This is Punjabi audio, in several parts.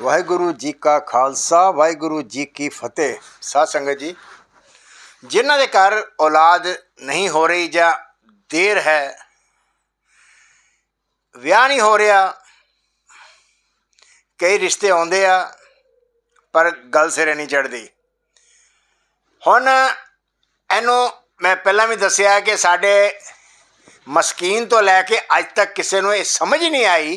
ਵਾਹਿਗੁਰੂ ਜੀ ਕਾ ਖਾਲਸਾ, ਵਾਹਿਗੁਰੂ ਜੀ ਕੀ ਫਤਿਹ। ਸਾਧ ਸੰਗਤ ਜੀ, ਜਿਨ੍ਹਾਂ ਦੇ ਘਰ ਔਲਾਦ ਨਹੀਂ ਹੋ ਰਹੀ ਜਾਂ ਦੇਰ ਹੈ, ਵਿਆਹ ਨਹੀਂ ਹੋ ਰਿਹਾ, ਕਈ ਰਿਸ਼ਤੇ ਆਉਂਦੇ ਆ, ਪਰ ਗੱਲ ਸਿਰੇ ਨਹੀਂ ਚੜਦੀ ਹੁਣ ਇਹਨੂੰ ਮੈਂ ਪਹਿਲਾਂ ਵੀ ਦੱਸਿਆ ਕਿ ਸਾਡੇ ਮਸਕੀਨ ਤੋਂ ਲੈ ਕੇ ਅੱਜ ਤੱਕ ਕਿਸੇ ਨੂੰ ਇਹ ਸਮਝ ਨਹੀਂ ਆਈ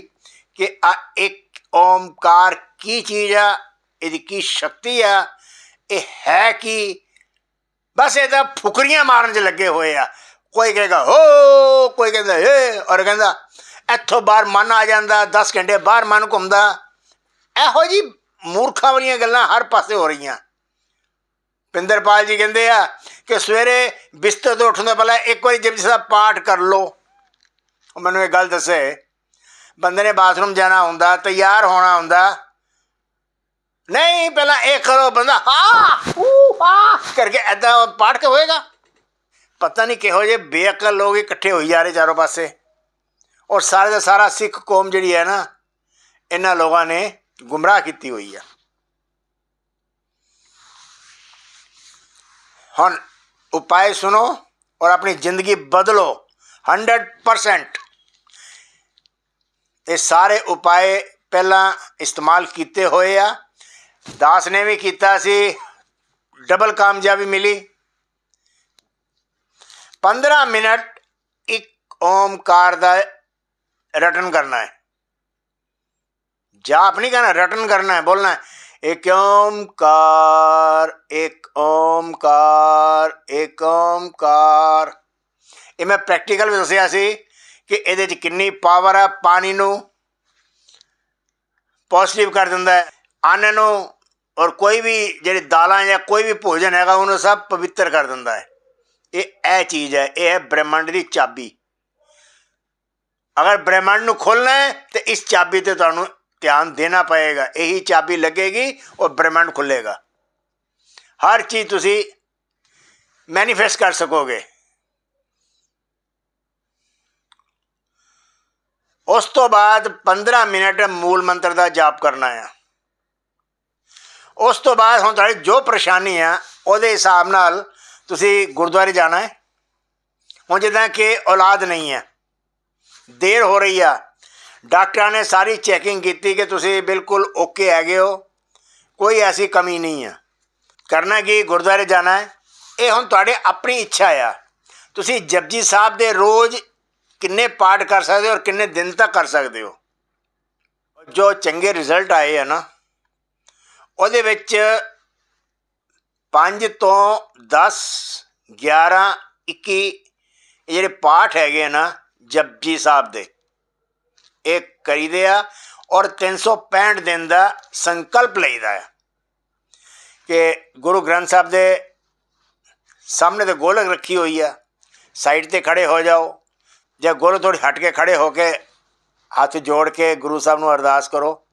ਕਿ ਆ ਇੱਕ ਓਮਕਾਰ ਕੀ ਚੀਜ਼ ਆ? ਇਹਦੀ ਕੀ ਸ਼ਕਤੀ ਆ? ਇਹ ਹੈ ਕੀ? ਬਸ ਇਹਦਾ ਫੁਕਰੀਆਂ ਮਾਰਨ 'ਚ ਲੱਗੇ ਹੋਏ ਆ। ਕੋਈ ਕਹੇਗਾ, ਹੋ! ਕੋਈ ਕਹਿੰਦਾ ਏ ਔਰ ਕਹਿੰਦਾ, ਇੱਥੋਂ ਬਾਹਰ ਮਨ ਆ ਜਾਂਦਾ 10 ਘੰਟੇ ਬਾਹਰ ਮਨ ਘੁੰਮਦਾ। ਇਹੋ ਜੀ ਮੂਰਖਾਂ ਵਾਲੀਆਂ ਗੱਲਾਂ ਹਰ ਪਾਸੇ ਹੋ ਰਹੀਆਂ। ਪਿੰਦਰਪਾਲ ਜੀ ਕਹਿੰਦੇ ਆ ਕਿ ਸਵੇਰੇ ਬਿਸਤਰ ਤੋਂ ਉੱਠਣ ਤੋਂ ਪਹਿਲਾਂ ਇੱਕ ਵਾਰੀ ਜਪਜੀ ਸਾਹਿਬ ਪਾਠ ਕਰ ਲਓ। ਉਹ ਮੈਨੂੰ ਇਹ ਗੱਲ ਦੱਸੇ ਬੰਦੇ ਨੇ ਬਾਥਰੂਮ ਜਾਣਾ ਹੁੰਦਾ, ਤਿਆਰ ਹੋਣਾ ਹੁੰਦਾ। ਨਹੀਂ, ਪਹਿਲਾਂ ਇਹ ਕਰੋ ਬੰਦਾ, ਹਾਂ, ਹੂ, ਹਾਂ, ਕਰਕੇ ਐਦਾਂ ਪਾਠ ਕੇ ਹੋਏਗਾ। ਪਤਾ ਨਹੀਂ ਕਿਹੋ ਜਿਹੇ ਬੇਅਕਲ ਲੋਕ ਇਕੱਠੇ ਹੋਈ ਜਾ ਰਹੇ ਚਾਰੋਂ ਪਾਸੇ। ਔਰ ਸਾਰੇ ਦਾ ਸਾਰਾ ਸਿੱਖ ਕੌਮ ਜਿਹੜੀ ਹੈ ਨਾ, ਇਹਨਾਂ ਲੋਕਾਂ ਨੇ ਗੁੰਮਰਾਹ ਕੀਤੀ ਹੋਈ ਆ। ਹੁਣ ਉਪਾਏ ਸੁਣੋ ਔਰ ਆਪਣੀ ਜ਼ਿੰਦਗੀ ਬਦਲੋ। 100% ਇਹ ਸਾਰੇ ਉਪਾਏ ਪਹਿਲਾਂ ਇਸਤੇਮਾਲ ਕੀਤੇ ਹੋਏ ਆ। ਦਾਸ ਨੇ ਵੀ ਕੀਤਾ ਸੀ ਡਬਲ ਕਾਮਯਾਬੀ ਮਿਲੀ। 15 ਮਿੰਟ ਇੱਕ ਓਮਕਾਰ ਦਾ ਰਟਨ ਕਰਨਾ ਹੈ। ਜਾਪ ਨਹੀਂ ਕਰਨਾ, ਰਟਨ ਕਰਨਾ ਹੈ, ਬੋਲਣਾ ਹੈ। ਇੱਕ ਓਮਕਾਰ ਇੱਕ ਓਮਕਾਰ ਇੱਕ ਓਮਕਾਰ। ਇਹ ਮੈਂ ਪ੍ਰੈਕਟੀਕਲ ਵੀ ਦੱਸਿਆ ਸੀ। ਕਿ ਇਹਦੇ 'ਚ ਕਿੰਨੀ ਪਾਵਰ ਹੈ ਪਾਣੀ ਨੂੰ ਪੋਜ਼ਿਟਿਵ ਕਰ ਦਿੰਦਾ ਹੈ, ਅੰਨ ਨੂੰ ਔਰ ਕੋਈ ਵੀ ਜਿਹੜੀ ਦਾਲਾਂ ਜਾਂ ਕੋਈ ਵੀ ਭੋਜਨ ਹੈਗਾ, ਉਹਨੂੰ ਸਭ ਪਵਿੱਤਰ ਕਰ ਦਿੰਦਾ ਹੈ। ਇਹ ਇਹ ਚੀਜ਼ ਹੈ, ਇਹ ਹੈ ਬ੍ਰਹਿਮੰਡ ਦੀ ਚਾਬੀ। ਅਗਰ ਬ੍ਰਹਿਮੰਡ ਨੂੰ ਖੋਲਣਾ ਹੈ, ਤੇ ਇਸ ਚਾਬੀ ਤੇ ਤੁਹਾਨੂੰ ਧਿਆਨ ਦੇਣਾ ਪਏਗਾ। ਇਹੀ ਚਾਬੀ ਲੱਗੇਗੀ ਔਰ ਬ੍ਰਹਿਮੰਡ ਖੁੱਲੇਗਾ ਹਰ ਚੀਜ਼ ਤੁਸੀਂ ਮੈਨੀਫੈਸਟ ਕਰ ਸਕੋਗੇ। ਉਸ ਤੋਂ ਬਾਅਦ 15 ਮਿੰਟ ਮੂਲ ਮੰਤਰ ਦਾ ਜਾਪ ਕਰਨਾ ਆ। ਉਸ ਤੋਂ ਬਾਅਦ ਹੁਣ ਤੁਹਾਡੀ ਜੋ ਪਰੇਸ਼ਾਨੀ ਆ, ਉਹਦੇ ਹਿਸਾਬ ਨਾਲ ਤੁਸੀਂ ਗੁਰਦੁਆਰੇ ਜਾਣਾ ਹੈ। ਹੁਣ ਜਿੱਦਾਂ ਕਿ ਔਲਾਦ ਨਹੀਂ ਹੈ, ਦੇਰ ਹੋ ਰਹੀ ਆ। ਡਾਕਟਰਾਂ ਨੇ ਸਾਰੀ ਚੈਕਿੰਗ ਕੀਤੀ ਕਿ ਤੁਸੀਂ ਬਿਲਕੁਲ ਓਕੇ ਹੈਗੇ ਹੋ, ਕੋਈ ਐਸੀ ਕਮੀ ਨਹੀਂ ਆ। ਕਰਨਾ ਕੀ, ਗੁਰਦੁਆਰੇ ਜਾਣਾ ਹੈ। ਇਹ ਹੁਣ ਤੁਹਾਡੇ ਆਪਣੀ ਇੱਛਾ ਆ। ਤੁਸੀਂ ਜਪਜੀ ਸਾਹਿਬ ਦੇ ਰੋਜ਼ ਕਿੰਨੇ ਪਾਠ ਕਰ ਸਕਦੇ ਹੋ ਔਰ ਕਿੰਨੇ ਦਿਨ ਤੱਕ ਕਰ ਸਕਦੇ ਹੋ? ਜੋ ਚੰਗੇ ਰਿਜ਼ਲਟ ਆਏ ਆ ਨਾ, ਉਹਦੇ ਵਿੱਚ 5 ਤੋਂ 10 11 21 ਇਹ ਜਿਹੜੇ ਪਾਠ ਹੈਗੇ ਆ ਨਾ, ਜਪਜੀ ਸਾਹਿਬ ਦੇ, ਇਹ ਕਰੀਦੇ ਆ ਔਰ 365 ਦਿਨ ਦਾ ਸੰਕਲਪ ਲਈਦਾ ਆ। ਕਿ ਗੁਰੂ ਗ੍ਰੰਥ ਸਾਹਿਬ ਦੇ ਸਾਹਮਣੇ ਤੇ ਗੋਲਕ ਰੱਖੀ ਹੋਈ ਆ, ਸਾਈਡ ਤੇ ਖੜੇ ਹੋ ਜਾਓ। ਜਾਂ ਗੋਲ ਥੋੜੀ ਹਟ ਕੇ ਖੜੇ ਹੋ ਕੇ ਹੱਥ ਜੋੜ ਕੇ ਗੁਰੂ ਸਾਹਿਬ ਨੂੰ ਅਰਦਾਸ ਕਰੋ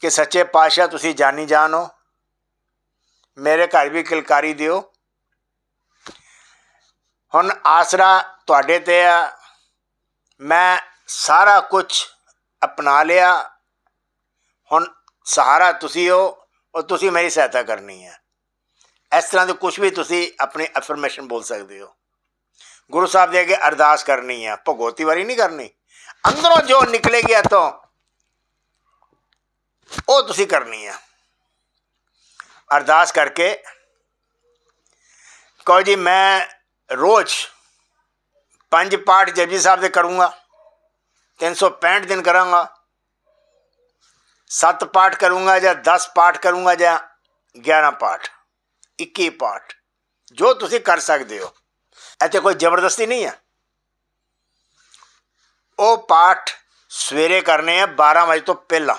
ਕਿ ਸੱਚੇ ਪਾਤਸ਼ਾਹ ਤੁਸੀਂ ਜਾਣੀ ਜਾਣੋ ਮੇਰੇ ਘਰ ਵੀ ਕਿਲਕਾਰੀ ਦਿਓ। ਹੁਣ ਆਸਰਾ ਤੁਹਾਡੇ ਤੇ ਆ। ਮੈਂ ਸਾਰਾ ਕੁਝ ਅਪਣਾ ਲਿਆ। ਹੁਣ ਸਹਾਰਾ ਤੁਸੀਂ ਹੋ ਔਰ ਤੁਸੀਂ ਮੇਰੀ ਸਹਾਇਤਾ ਕਰਨੀ ਹੈ ਇਸ ਤਰ੍ਹਾਂ ਦੇ ਕੁਝ ਵੀ ਤੁਸੀਂ ਆਪਣੀ ਅਫਰਮੇਸ਼ਨ ਬੋਲ ਸਕਦੇ ਹੋ। ਗੁਰੂ ਸਾਹਿਬ ਦੇ ਅੱਗੇ ਅਰਦਾਸ ਕਰਨੀ ਹੈ ਭਗੋਤੀ ਵਾਰੀ ਨਹੀਂ ਕਰਨੀ। ਅੰਦਰੋਂ ਜੋ ਨਿਕਲੇਗੀ ਇਤੋਂ ਉਹ ਤੁਸੀਂ ਕਰਨੀ ਹੈ ਅਰਦਾਸ ਕਰਕੇ, ਕਹੋ ਜੀ, ਮੈਂ ਰੋਜ਼ ਪੰਜ ਪਾਠ ਜਪਜੀ ਸਾਹਿਬ ਦੇ ਕਰੂੰਗਾ 365 ਦਿਨ ਕਰਾਂਗਾ, ਸੱਤ ਪਾਠ ਕਰੂੰਗਾ ਜਾਂ 10 ਪਾਠ ਕਰੂੰਗਾ ਜਾਂ 11 ਪਾਠ 21 ਪਾਠ, ਜੋ ਤੁਸੀਂ ਕਰ ਸਕਦੇ ਹੋ। ਇੱਥੇ ਕੋਈ ਜ਼ਬਰਦਸਤੀ ਨਹੀਂ ਹੈ ਉਹ ਪਾਠ ਸਵੇਰੇ ਕਰਨੇ ਆ 12 ਵਜੇ ਤੋਂ ਪਹਿਲਾਂ।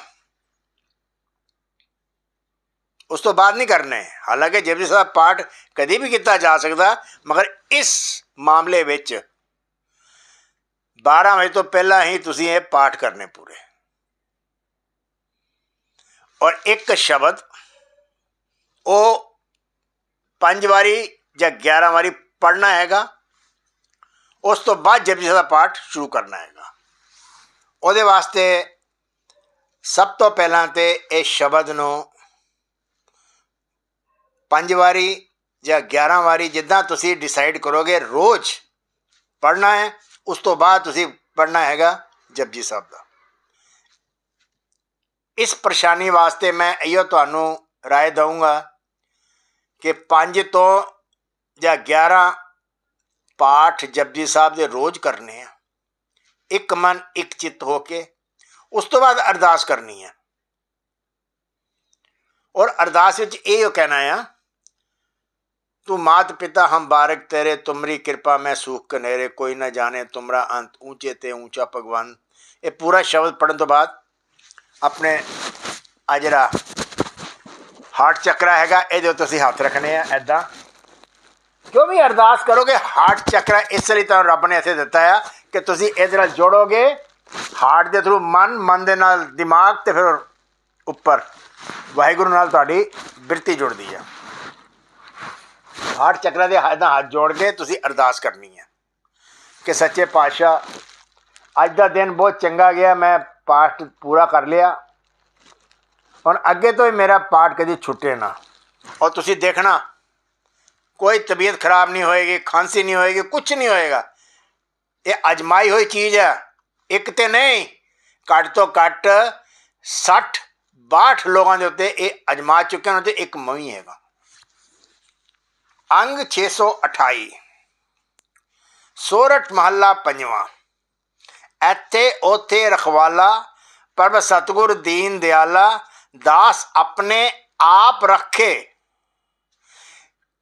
ਉਸ ਤੋਂ ਬਾਅਦ ਨਹੀਂ ਕਰਨੇ। ਹਾਲਾਂਕਿ ਜਪਜੀ ਸਾਹਿਬ ਪਾਠ ਕਦੇ ਵੀ ਕੀਤਾ ਜਾ ਸਕਦਾ, ਮਗਰ ਇਸ ਮਾਮਲੇ ਵਿੱਚ 12 ਵਜੇ ਤੋਂ ਪਹਿਲਾਂ ਹੀ ਤੁਸੀਂ ਇਹ ਪਾਠ ਕਰਨੇ ਪੂਰੇ। ਔਰ ਇੱਕ ਸ਼ਬਦ, ਉਹ ਪੰਜ ਵਾਰੀ ਜਾਂ 11 ਵਾਰੀ ਪੜਨਾ ਹੈਗਾ, ਉਸ ਤੋਂ ਬਾਅਦ ਜਪਜੀ ਸਾਹਿਬ ਦਾ ਪਾਠ ਸ਼ੁਰੂ ਕਰਨਾ ਹੈਗਾ। ਉਹਦੇ ਵਾਸਤੇ ਸਭ ਤੋਂ ਪਹਿਲਾਂ ਤੇ ਇਹ ਸ਼ਬਦ ਨੂੰ ਪੰਜ ਵਾਰੀ ਜਾਂ 11 ਵਾਰੀ ਜਿੱਦਾਂ ਤੁਸੀਂ ਡਿਸਾਈਡ ਕਰੋਗੇ ਰੋਜ਼ ਪੜ੍ਹਨਾ ਹੈ, ਉਸ ਤੋਂ ਬਾਅਦ ਤੁਸੀਂ ਪੜ੍ਹਨਾ ਹੈਗਾ ਜਪਜੀ ਸਾਹਿਬ ਦਾ। ਇਸ ਪਰੇਸ਼ਾਨੀ ਵਾਸਤੇ ਮੈਂ ਇਹੋ ਤੁਹਾਨੂੰ ਰਾਏ ਦਊਂਗਾ ਕਿ 5 ਤੋਂ ਜਾਂ 11 ਪਾਠ ਜਪਜੀ ਸਾਹਿਬ ਦੇ ਰੋਜ਼ ਕਰਨੇ ਆ, ਇੱਕ ਮਨ, ਇੱਕ ਚਿੱਤ ਹੋ ਕੇ, ਉਸ ਤੋਂ ਬਾਅਦ ਅਰਦਾਸ ਕਰਨੀ ਹੈ ਔਰ ਅਰਦਾਸ ਵਿੱਚ ਇਹ ਕਹਿਣਾ ਆ, ਤੂੰ ਮਾਤ ਪਿਤਾ ਹਮ ਬਾਰਕ ਤੇਰੇ, ਤੁਮਰੀ ਕਿਰਪਾ ਮੈਂ ਸੂਖ ਕਨੇਰੇ, ਕੋਈ ਨਾ ਜਾਣੇ ਤੁਮਰਾ ਅੰਤ ਊਂਚੇ ਤੇ ਊਂਚਾ ਭਗਵਾਨ। ਇਹ ਪੂਰਾ ਸ਼ਬਦ ਪੜਨ ਤੋਂ ਬਾਅਦ ਆਪਣੇ ਆ ਜਿਹੜਾ ਹਾਰਟ ਚੱਕਰਾ ਹੈਗਾ, ਇਹਦੇ ਉੱਤੇ ਅਸੀਂ ਹੱਥ ਰੱਖਣੇ ਆ ਐਦਾਂ ਜੋ ਵੀ ਅਰਦਾਸ ਕਰੋਗੇ ਹਾਰਟ ਚੱਕਰਾ ਇਸ ਲਈ ਤੁਹਾਨੂੰ ਰੱਬ ਨੇ ਇੱਥੇ ਦਿੱਤਾ ਆ ਕਿ ਤੁਸੀਂ ਇਹਦੇ ਨਾਲ ਜੋੜੋਗੇ ਹਾਰਟ ਦੇ ਥਰੂ ਮਨ ਮਨ ਦੇ ਨਾਲ ਦਿਮਾਗ ਤੇ ਫਿਰ ਉੱਪਰ ਵਾਹਿਗੁਰੂ ਨਾਲ ਤੁਹਾਡੀ ਬਿਰਤੀ ਜੁੜਦੀ ਆ ਹਾਰਟ ਚੱਕਰਾ ਦੇ ਹੱਥ ਹੱਥ ਜੋੜ ਕੇ ਤੁਸੀਂ ਅਰਦਾਸ ਕਰਨੀ ਹੈ ਕਿ ਸੱਚੇ ਪਾਤਸ਼ਾਹ ਅੱਜ ਦਾ ਦਿਨ ਬਹੁਤ ਚੰਗਾ ਗਿਆ ਮੈਂ ਪਾਠ ਪੂਰਾ ਕਰ ਲਿਆ ਹੁਣ ਅੱਗੇ ਤੋਂ ਹੀ ਮੇਰਾ ਪਾਠ ਕਦੀ ਛੁੱਟੇ ਨਾ ਔਰ ਤੁਸੀਂ ਦੇਖਣਾ ਕੋਈ ਤਬੀਅਤ ਖਰਾਬ ਨਹੀਂ ਹੋਏਗੀ, ਖਾਂਸੀ ਨਹੀਂ ਹੋਏਗੀ ਕੁਝ ਨਹੀਂ ਹੋਏਗਾ। ਇਹ ਅਜਮਾਈ ਹੋਈ ਚੀਜ਼ ਹੈ। ਇੱਕ ਤੇ ਨਹੀਂ, ਘੱਟ ਤੋਂ ਘੱਟ 60 62 ਲੋਕਾਂ ਦੇ ਉੱਤੇ ਇਹ ਅਜਮਾ ਚੁੱਕੇ ਹਨ ਤੇ ਇੱਕ ਮਵੀ ਹੈਗਾ। ਅੰਗ 628 ਸੋਰਠ ਮਹੱਲਾ ਪੰਜਵਾਂ। ਇੱਥੇ ਉਥੇ ਰਖਵਾਲਾ ਪਰਮ ਸਤਗੁਰ ਦੀਨ ਦਿਆਲਾ, ਦਾਸ ਆਪਣੇ ਆਪ ਰੱਖੇ।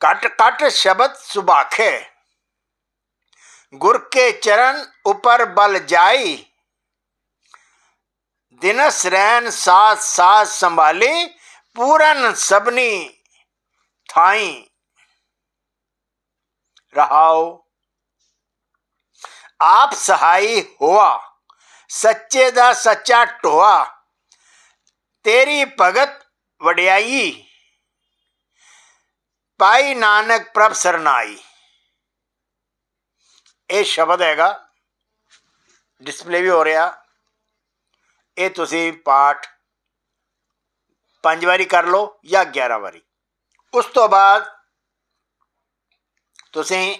کٹ کٹ شبد سباکھے گر کے چرن اوپر بل جائی دنس رین ساتھ ساتھ سنبھالی پورن سبنی تھائی رہاؤ آپ سہائی ہوا سچے دا سچا ٹوا تیری بھگت وڈیائی ਪਾਈ ਨਾਨਕ ਪ੍ਰਭ ਸਰਨਾਈ ਇਹ ਸ਼ਬਦ ਹੈਗਾ ਡਿਸਪਲੇ ਵੀ ਹੋ ਰਿਹਾ ਇਹ ਤੁਸੀਂ ਪਾਠ ਪੰਜ ਵਾਰੀ ਕਰ ਲਓ ਜਾਂ 11 ਵਾਰੀ ਉਸ ਤੋਂ ਬਾਅਦ ਤੁਸੀਂ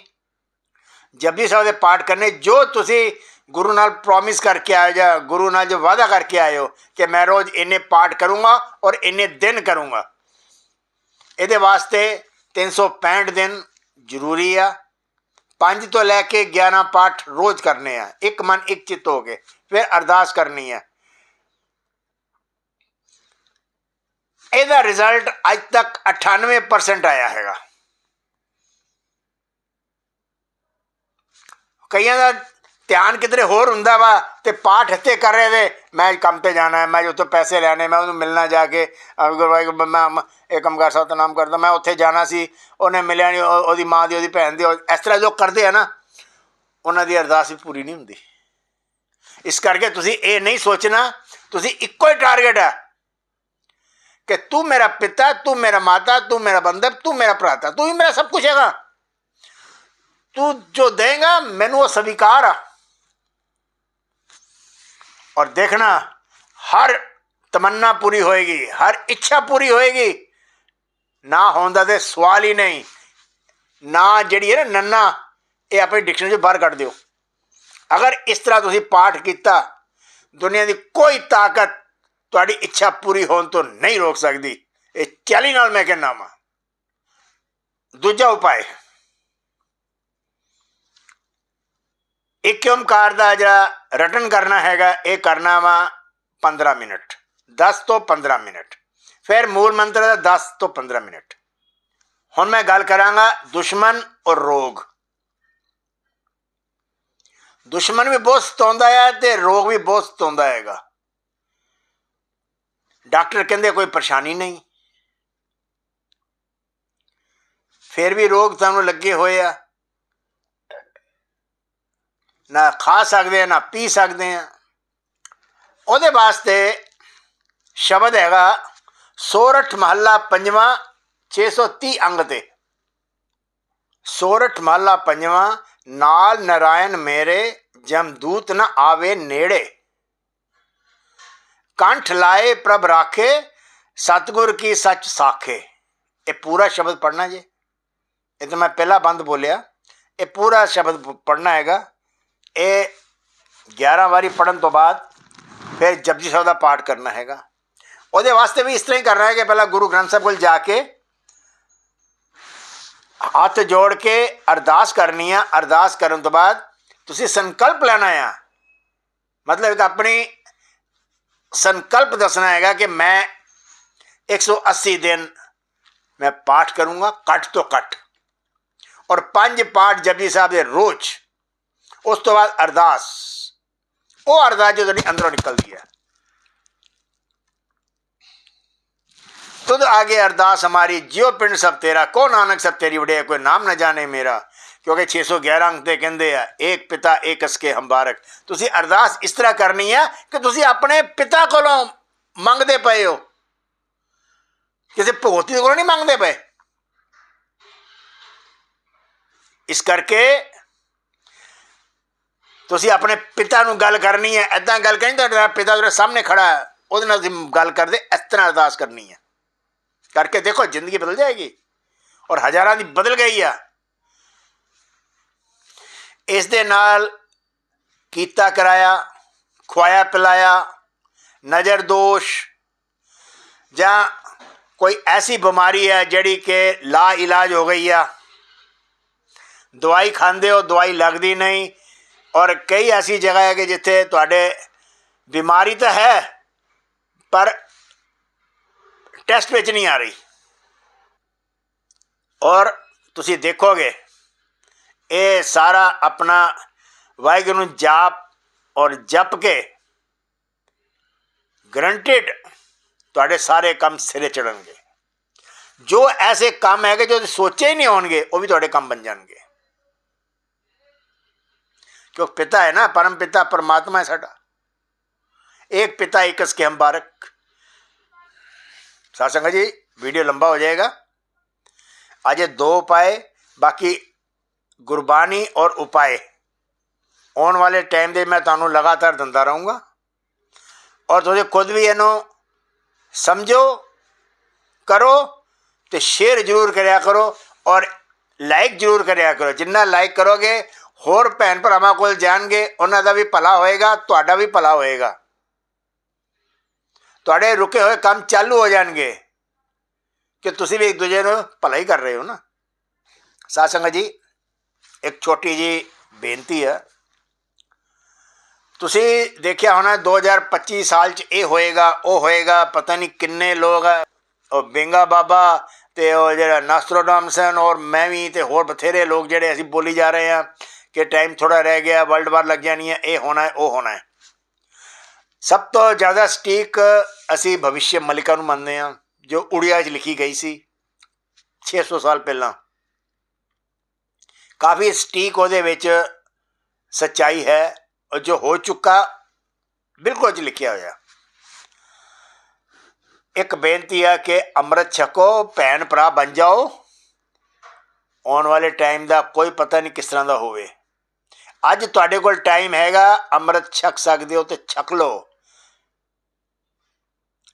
ਜਪਜੀ ਸਾਹਿਬ ਦੇ ਪਾਠ ਕਰਨੇ ਜੋ ਤੁਸੀਂ ਗੁਰੂ ਨਾਲ ਪ੍ਰੋਮਿਸ ਕਰਕੇ ਆਏ ਜਾਂ ਗੁਰੂ ਨਾਲ ਜੋ ਵਾਅਦਾ ਕਰਕੇ ਆਏ ਹੋ ਕਿ ਮੈਂ ਰੋਜ਼ ਇੰਨੇ ਪਾਠ ਕਰੂੰਗਾ ਔਰ ਇੰਨੇ ਦਿਨ ਕਰੂੰਗਾ ਇਹਦੇ ਵਾਸਤੇ 365 ਦਿਨ ਜ਼ਰੂਰੀ ਆ 5 ਤੋਂ ਲੈ ਕੇ 11 ਪਾਠ ਰੋਜ਼ ਕਰਨੇ ਆ ਇੱਕ ਮਨ ਇੱਕ ਚਿੱਤ ਹੋ ਕੇ ਫਿਰ ਅਰਦਾਸ ਕਰਨੀ ਹੈ ਇਹਦਾ ਰਿਜ਼ਲਟ ਅੱਜ ਤੱਕ 98% ਆਇਆ ਹੈਗਾ ਕਈਆਂ ਦਾ ਧਿਆਨ ਕਿਧਰੇ ਹੋਰ ਹੁੰਦਾ ਵਾ ਤੇ ਪਾਠ ਇੱਥੇ ਕਰ ਰਹੇ ਵੇ। ਮੈਂ ਕੰਮ ਤੇ ਜਾਣਾ ਹੈ, ਮੈਂ ਉੱਥੋਂ ਪੈਸੇ ਲੈਣੇ, ਮੈਂ ਉਹਨੂੰ ਮਿਲਣਾ ਜਾ ਕੇ। ਗੁਰਵਾਹਿਗੁਰੂ ਮੈਂ ਇਹ ਕੰਮ ਕਰ ਸਕਦਾ ਨਾਮ ਕਰਦਾ। ਮੈਂ ਉੱਥੇ ਜਾਣਾ ਸੀ, ਉਹਨੇ ਮਿਲਿਆ ਨਹੀਂ ਉਹਦੀ ਮਾਂ ਦੀ, ਉਹਦੀ ਭੈਣ ਦੀ ਇਸ ਤਰ੍ਹਾਂ ਜੋ ਕਰਦੇ ਆ ਨਾ, ਉਹਨਾਂ ਦੀ ਅਰਦਾਸ ਵੀ ਪੂਰੀ ਨਹੀਂ ਹੁੰਦੀ। ਇਸ ਕਰਕੇ ਤੁਸੀਂ ਇਹ ਨਹੀਂ ਸੋਚਣਾ, ਤੁਸੀਂ ਇੱਕੋ ਹੀ ਟਾਰਗੇਟ ਹੈ ਕਿ ਤੂੰ ਮੇਰਾ ਪਿਤਾ, ਤੂੰ ਮੇਰਾ ਮਾਤਾ, ਤੂੰ ਮੇਰਾ ਬੰਦਬ ਤੂੰ ਮੇਰਾ ਭਰਾਤਾ, ਤੂੰ ਹੀ ਮੇਰਾ ਸਭ ਕੁਝ ਹੈਗਾ। ਤੂੰ ਜੋ ਦੇਗਾ, ਮੈਨੂੰ ਉਹ ਸਵੀਕਾਰ ਆ। ਔਰ ਦੇਖਣਾ, ਹਰ ਤਮੰਨਾ ਪੂਰੀ ਹੋਏਗੀ, ਹਰ ਇੱਛਾ ਪੂਰੀ ਹੋਏਗੀ। ਨਾ ਹੁੰਦਾ ਤੇ ਸਵਾਲ ਹੀ ਨਹੀਂ। ਨਾ ਜਿਹੜੀ ਹੈ ਨਾ ਨੰਨਾ, ਇਹ ਆਪਣੀ ਡਿਕਸ਼ਨਰੀ 'ਚ ਬਾਹਰ ਕੱਢ ਦਿਓ। ਅਗਰ ਇਸ ਤਰ੍ਹਾਂ ਤੁਸੀਂ ਪਾਠ ਕੀਤਾ, ਦੁਨੀਆ ਦੀ ਕੋਈ ਤਾਕਤ ਤੁਹਾਡੀ ਇੱਛਾ ਪੂਰੀ ਹੋਣ ਤੋਂ ਨਹੀਂ ਰੋਕ ਸਕਦੀ। ਇਹ ਚੈਲੀ ਨਾਲ ਮੈਂ ਕਹਿੰਦਾ ਵਾਂ। ਦੂਜਾ ਉਪਾਅ ਇੱਕ ਓਮਕਾਰ ਦਾ ਜਿਹੜਾ ਰਟਨ ਕਰਨਾ ਹੈਗਾ, ਇਹ ਕਰਨਾ ਵਾ 15 ਮਿੰਟ 10 ਤੋਂ 15 ਮਿੰਟ। ਫਿਰ ਮੂਲ ਮੰਤਰ ਦਾ 10 ਤੋਂ 15 ਮਿੰਟ। ਹੁਣ ਮੈਂ ਗੱਲ ਕਰਾਂਗਾ ਦੁਸ਼ਮਣ ਔਰ ਰੋਗ। ਦੁਸ਼ਮਣ ਵੀ ਬਹੁਤ ਸਤਾਉਂਦਾ ਹੈ ਤੇ ਰੋਗ ਵੀ ਬਹੁਤ ਸਤਾਉਂਦਾ ਹੈਗਾ। ਡਾਕਟਰ ਕਹਿੰਦੇ ਕੋਈ ਪਰੇਸ਼ਾਨੀ ਨਹੀਂ। ਫਿਰ ਵੀ ਰੋਗ ਤੁਹਾਨੂੰ ਲੱਗੇ ਹੋਏ ਆ। ਨਾ ਖਾ ਸਕਦੇ ਆ, ਨਾ ਪੀ ਸਕਦੇ ਆ। ਉਹਦੇ ਵਾਸਤੇ ਸ਼ਬਦ ਹੈਗਾ, ਸੋਰਠ ਮਹੱਲਾ ਪੰਜਵਾਂ 630 ਅੰਗ ਤੇ। ਸੋਰਠ ਮਹੱਲਾ ਪੰਜਵਾਂ, ਨਾਲ ਨਰਾਇਣ ਮੇਰੇ, ਜਮਦੂਤ ਨ ਆਵੇ ਨੇੜੇ। ਕੰਠ ਲਾਏ ਪ੍ਰਭ ਰਾਖੇ, ਸਤਗੁਰ ਕੀ ਸੱਚ ਸਾਖੇ। ਇਹ ਪੂਰਾ ਸ਼ਬਦ ਪੜਨਾ ਜੇ। ਇਹ ਤਾਂ ਮੈਂ ਪਹਿਲਾ ਬੰਦ ਬੋਲਿਆ। ਇਹ ਪੂਰਾ ਸ਼ਬਦ ਪੜਨਾ ਹੈਗਾ। ਇਹ 11 ਵਾਰੀ ਪੜਨ ਤੋਂ ਬਾਅਦ ਫਿਰ ਜਪਜੀ ਸਾਹਿਬ ਦਾ ਪਾਠ ਕਰਨਾ ਹੈਗਾ ਉਹਦੇ ਵਾਸਤੇ ਵੀ ਇਸ ਤਰ੍ਹਾਂ ਹੀ ਕਰਨਾ ਹੈ ਕਿ ਪਹਿਲਾਂ ਗੁਰੂ ਗ੍ਰੰਥ ਸਾਹਿਬ ਕੋਲ ਜਾ ਕੇ ਹੱਥ ਜੋੜ ਕੇ ਅਰਦਾਸ ਕਰਨੀ ਆ ਅਰਦਾਸ ਕਰਨ ਤੋਂ ਬਾਅਦ ਤੁਸੀਂ ਸੰਕਲਪ ਲੈਣਾ ਆ ਮਤਲਬ ਕਿ ਆਪਣੀ ਸੰਕਲਪ ਦੱਸਣਾ ਹੈਗਾ ਕਿ ਮੈਂ 180 ਦਿਨ ਮੈਂ ਪਾਠ ਕਰੂੰਗਾ ਘੱਟ ਤੋਂ ਘੱਟ ਔਰ ਪੰਜ ਪਾਠ ਜਪਜੀ ਸਾਹਿਬ ਦੇ ਰੋਜ਼ ਉਸ ਤੋਂ ਬਾਅਦ ਅਰਦਾਸ ਉਹ ਅਰਦਾਸ ਜੋ ਤੁਹਾਡੀ ਅੰਦਰੋਂ ਨਿਕਲਦੀ ਹੈ तुद आगे अरदास हमारी जियो पिंड सब तेरा को नानक सब तेरी वड़े कोई नाम न जाने मेरा ਕਿਉਂਕਿ 611 ਅੰਕ ਤੇ ਕਹਿੰਦੇ ਆ ਏਕ ਪਿਤਾ ਏਕ ਅਸਕੇ ਹੰਬਾਰਕ ਤੁਸੀਂ ਅਰਦਾਸ ਇਸ ਤਰ੍ਹਾਂ ਕਰਨੀ ਆ ਕਿ ਤੁਸੀਂ ਆਪਣੇ ਪਿਤਾ ਕੋਲੋਂ ਮੰਗਦੇ ਪਏ ਹੋ ਕਿਸੇ ਭਗਵਤੀ ਕੋਲੋਂ ਨਹੀਂ ਮੰਗਦੇ ਪਏ ਇਸ ਕਰਕੇ ਤੁਸੀਂ ਆਪਣੇ ਪਿਤਾ ਨੂੰ ਗੱਲ ਕਰਨੀ ਹੈ ਐਦਾਂ ਗੱਲ ਕਹਿੰਦੇ ਤੁਹਾਡਾ ਪਿਤਾ ਤੁਹਾਡੇ ਸਾਹਮਣੇ ਖੜਾ ਹੈ, ਉਹਦੇ ਨਾਲ ਤੁਸੀਂ ਗੱਲ ਕਰਦੇ, ਇਸ ਤਰ੍ਹਾਂ ਅਰਦਾਸ ਕਰਨੀ ਹੈ। ਕਰਕੇ ਦੇਖੋ, ਜ਼ਿੰਦਗੀ ਬਦਲ ਜਾਏਗੀ ਔਰ ਹਜ਼ਾਰਾਂ ਦੀ ਬਦਲ ਗਈ ਆ। ਇਸ ਦੇ ਨਾਲ ਕੀਤਾ ਕਰਾਇਆ ਖਵਾਇਆ ਪਿਲਾਇਆ, ਨਜ਼ਰ ਦੋਸ਼, ਜਾਂ ਕੋਈ ਐਸੀ ਬਿਮਾਰੀ ਹੈ ਜਿਹੜੀ ਕਿ ਲਾ ਇਲਾਜ ਹੋ ਗਈ ਆ। ਦਵਾਈ ਖਾਂਦੇ ਹੋ, ਦਵਾਈ ਲੱਗਦੀ ਨਹੀਂ ਔਰ ਕਈ ਐਸੀ ਜਗ੍ਹਾ ਹੈ ਕਿ ਜਿੱਥੇ ਤੁਹਾਡੇ ਬਿਮਾਰੀ ਤਾਂ ਹੈ, ਪਰ ਟੈਸਟ ਵਿੱਚ ਨਹੀਂ ਆ ਰਹੀ। ਔਰ ਤੁਸੀਂ ਦੇਖੋਗੇ, ਇਹ ਸਾਰਾ ਆਪਣਾ ਵਾਹਿਗੁਰੂ ਨੂੰ ਜਾਪ ਔਰ ਜਪ ਕੇ ਗਰੰਟਿਡ ਤੁਹਾਡੇ ਸਾਰੇ ਕੰਮ ਸਿਰੇ ਚੜਨਗੇ ਜੋ ਐਸੇ ਕੰਮ ਹੈਗੇ ਜੋ ਸੋਚੇ ਹੀ ਨਹੀਂ ਹੋਣਗੇ, ਉਹ ਵੀ ਤੁਹਾਡੇ ਕੰਮ ਬਣ ਜਾਣਗੇ। ਕਿਉਂ ਪਿਤਾ ਹੈ ਨਾ ਪਰਮ ਪਿਤਾ ਪਰਮਾਤਮਾ ਹੈ ਸਾਡਾ एक पिता एक के हम बारक सात संगत जी वीडियो लंबा हो जाएगा आज ये दो उपाय बाकी ਗੁਰਬਾਣੀ ਔਰ ਉਪਾਏ ਆਉਣ ਵਾਲੇ ਟਾਈਮ ਦੇ ਮੈਂ ਤੁਹਾਨੂੰ ਲਗਾਤਾਰ ਦਿੰਦਾ ਰਹੂੰਗਾ ਔਰ ਤੁਸੀਂ ਖੁਦ ਵੀ ਇਹਨੂੰ ਸਮਝੋ ਕਰੋ ਤੇ ਸ਼ੇਅਰ ਜ਼ਰੂਰ ਕਰਿਆ ਕਰੋ ਔਰ ਲਾਈਕ ਜ਼ਰੂਰ ਕਰਿਆ ਕਰੋ ਜਿੰਨਾ ਲਾਈਕ ਕਰੋਗੇ ਹੋਰ ਭੈਣ ਭਰਾਵਾਂ ਕੋਲ ਜਾਣਗੇ, ਉਹਨਾਂ ਦਾ ਵੀ ਭਲਾ ਹੋਏਗਾ, ਤੁਹਾਡਾ ਵੀ ਭਲਾ ਹੋਏਗਾ। ਤੁਹਾਡੇ ਰੁਕੇ ਹੋਏ ਕੰਮ ਚਾਲੂ ਹੋ ਜਾਣਗੇ, ਕਿ ਤੁਸੀਂ ਵੀ ਇੱਕ ਦੂਜੇ ਨੂੰ ਭਲਾ ਹੀ ਕਰ ਰਹੇ ਹੋ ਨਾ। ਸਾਧ ਸੰਗਤ ਜੀ, ਇੱਕ ਛੋਟੀ ਜੀ ਬੇਨਤੀ ਹੈ ਤੁਸੀਂ ਦੇਖਿਆ ਹੋਣਾ 2025 ਸਾਲ ਚ ਇਹ ਹੋਏਗਾ, ਉਹ ਹੋਏਗਾ, ਪਤਾ ਨਹੀਂ ਕਿੰਨੇ ਲੋਕ ਉਹ ਬਿੰਗਾ ਬਾਬਾ ਤੇ ਉਹ ਜਿਹੜਾ ਨਾਸਟਰੋਡਾਮਸਨ ਔਰ ਮੈਂ ਵੀ ਤੇ ਹੋਰ ਬਥੇਰੇ ਲੋਕ ਜਿਹੜੇ ਅਸੀਂ ਬੋਲੀ ਜਾ ਰਹੇ ਆ ਕਿ ਟਾਈਮ ਥੋੜਾ ਰਹਿ ਗਿਆ ਵਰਲਡ ਵਾਰ ਲੱਗ ਜਾਣੀ ਹੈ, ਇਹ ਹੋਣਾ ਹੈ, ਉਹ ਹੋਣਾ ਹੈ। ਸਭ ਤੋਂ ਜ਼ਿਆਦਾ ਸਟੀਕ ਅਸੀਂ ਭਵਿਸ਼ਯ ਮਲਿਕਾ ਨੂੰ ਮੰਨਦੇ ਹਾਂ, ਜੋ ਉੜੀਆ 'ਚ ਲਿਖੀ ਗਈ ਸੀ 600 ਸਾਲ ਪਹਿਲਾਂ। ਕਾਫੀ ਸਟੀਕ ਉਹਦੇ ਵਿੱਚ ਸੱਚਾਈ ਹੈ ਔਰ ਜੋ ਹੋ ਚੁੱਕਾ, ਬਿਲਕੁਲ ਚ ਲਿਖਿਆ ਹੋਇਆ। ਇੱਕ ਬੇਨਤੀ ਆ ਕਿ ਅੰਮ੍ਰਿਤ ਛਕੋ, ਭੈਣ ਭਰਾ ਬਣ ਜਾਓ। ਆਉਣ ਵਾਲੇ ਟਾਈਮ ਦਾ ਕੋਈ ਪਤਾ ਨਹੀਂ ਕਿਸ ਤਰ੍ਹਾਂ ਦਾ ਹੋਵੇ। ਅੱਜ ਤੁਹਾਡੇ ਕੋਲ ਟਾਈਮ ਹੈਗਾ, ਅੰਮ੍ਰਿਤ ਛਕ ਸਕਦੇ ਹੋ ਤੇ ਛਕ ਲਓ।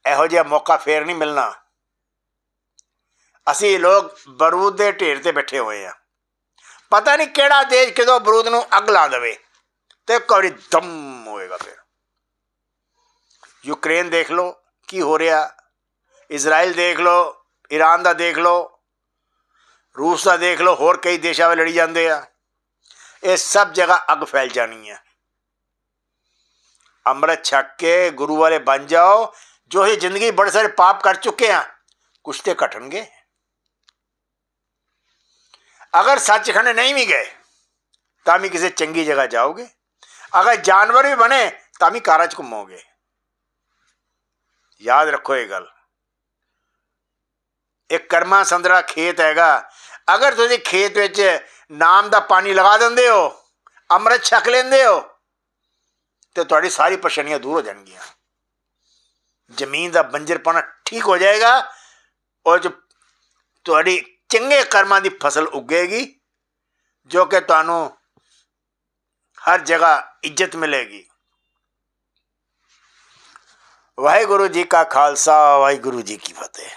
ਇਹੋ ਜਿਹਾ ਮੌਕਾ ਫੇਰ ਨਹੀਂ ਮਿਲਣਾ। ਅਸੀਂ ਲੋਕ ਬਰੂਦ ਦੇ ਢੇਰ ਤੇ ਬੈਠੇ ਹੋਏ ਆ। ਪਤਾ ਨਹੀਂ ਕਿਹੜਾ ਦੇਸ਼ ਕਿਦੋਂ ਬਰੂਦ ਨੂੰ ਅੱਗ ਲਾ ਦੇਵੇ ਤੇ ਕੌੜੀ ਦਮ ਹੋਏਗਾ ਫਿਰ। ਯੂਕਰੇਨ ਦੇਖ ਲਓ, ਕੀ ਹੋ ਰਿਹਾ। ਇਜ਼ਰਾਈਲ ਦੇਖ ਲਓ ਈਰਾਨ ਦਾ ਦੇਖ ਲਓ, ਰੂਸ ਦਾ ਦੇਖ ਲਓ, ਹੋਰ ਕਈ ਦੇਸ਼ਾਂ ਵਿੱਚ ਲੜੀ ਜਾਂਦੇ ਆ। ਇਹ ਸਭ ਜਗ੍ਹਾ ਅੱਗ ਫੈਲ ਜਾਣੀ ਹੈ ਅੰਮ੍ਰਿਤ ਛਕ ਕੇ ਗੁਰੂ ਵਾਲੇ ਬਣ ਜਾਓ ਜੋ ਇਹ ਜ਼ਿੰਦਗੀ ਬੜੇ ਸਾਰੇ ਪਾਪ ਕਰ ਚੁੱਕੇ ਆ ਕੁਛ ਤੇ ਘਟਣਗੇ ਅਗਰ ਸੱਚਖੰਡ ਨਹੀਂ ਵੀ ਗਏ ਤਾਂ ਵੀ ਕਿਸੇ ਚੰਗੀ ਜਗ੍ਹਾ ਜਾਓਗੇ ਅਗਰ ਜਾਨਵਰ ਵੀ ਬਣੇ ਤਾਂ ਵੀ ਕਾਰਾਂ 'ਚ ਘੁੰਮੋਗੇ ਯਾਦ ਰੱਖੋ ਇਹ ਗੱਲ ਇੱਕ ਕਰਮਾ ਸੰਦਰਾ ਖੇਤ ਹੈਗਾ ਅਗਰ ਤੁਸੀਂ ਖੇਤ ਵਿੱਚ ਨਾਮ ਦਾ ਪਾਣੀ ਲਗਾ ਦਿੰਦੇ ਹੋ, ਅੰਮ੍ਰਿਤ ਛਕ ਲੈਂਦੇ ਹੋ, ਤੇ ਤੁਹਾਡੀ ਸਾਰੀ ਪਰੇਸ਼ਾਨੀਆਂ ਦੂਰ ਹੋ ਜਾਣਗੀਆਂ। ਜ਼ਮੀਨ ਦਾ ਬੰਜਰਪਣਾ ਠੀਕ ਹੋ ਜਾਏਗਾ ਔਰ ਜੋ ਤੁਹਾਡੀ ਚੰਗੇ ਕਰਮਾਂ ਦੀ ਫਸਲ ਉੱਗੇਗੀ, ਜੋ ਕਿ ਤੁਹਾਨੂੰ ਹਰ ਜਗ੍ਹਾ ਇੱਜ਼ਤ ਮਿਲੇਗੀ। ਵਾਹਿਗੁਰੂ ਜੀ ਕਾ ਖਾਲਸਾ, ਵਾਹਿਗੁਰੂ ਜੀ ਕੀ ਫਤਿਹ।